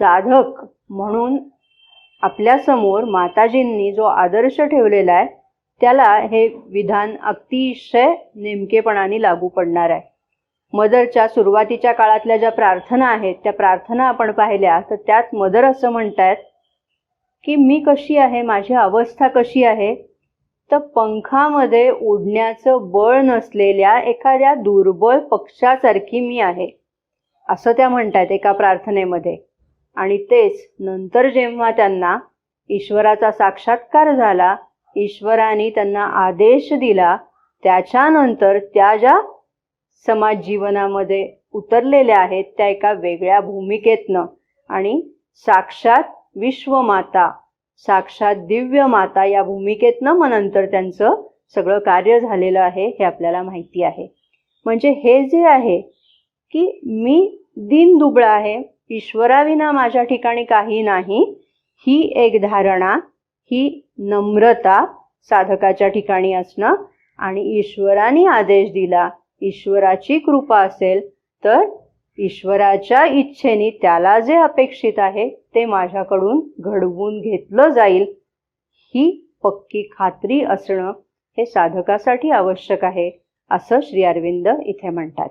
साधक म्हणून आपल्यासमोर माताजींनी जो आदर्श ठेवलेला आहे त्याला हे विधान अतिशय नेमकेपणाने लागू पडणार आहे. मदरच्या सुरुवातीच्या काळातल्या ज्या प्रार्थना आहेत त्या प्रार्थना आपण पाहिल्या तर त्यात मदर असं म्हणतायत की मी कशी आहे? माझी अवस्था कशी आहे? तर पंखामध्ये उडण्याचं बळ नसलेल्या एखाद्या दुर्बळ पक्षासारखी मी आहे असं त्या म्हणतायत एका प्रार्थनेमध्ये. आणि तेच नंतर जेव्हा त्यांना ईश्वराचा साक्षात्कार झाला ईश्वराने त्यांना आदेश दिला त्याच्यानंतर त्या ज्या समाज जीवनामध्ये उतरलेल्या आहेत त्या एका वेगळ्या भूमिकेतनं आणि साक्षात विश्वमाता साक्षात दिव्य माता या भूमिकेतनं मग नंतर त्यांचं सगळं कार्य झालेलं आहे हे आपल्याला माहिती आहे. म्हणजे हे जे आहे की मी दिन दुबळा आहे ईश्वराविना माझ्या ठिकाणी काही नाही. ही एक धारणा ही नम्रता साधकाच्या ठिकाणी असणं. आणि ईश्वराने आदेश दिला ईश्वराची कृपा असेल तर ईश्वराच्या इच्छेने त्याला जे अपेक्षित आहे ते माझ्याकडून घडवून घेतलं जाईल. ही पक्की खात्री असणं हे साधकासाठी आवश्यक आहे असं श्री अरविंद इथे म्हणतात.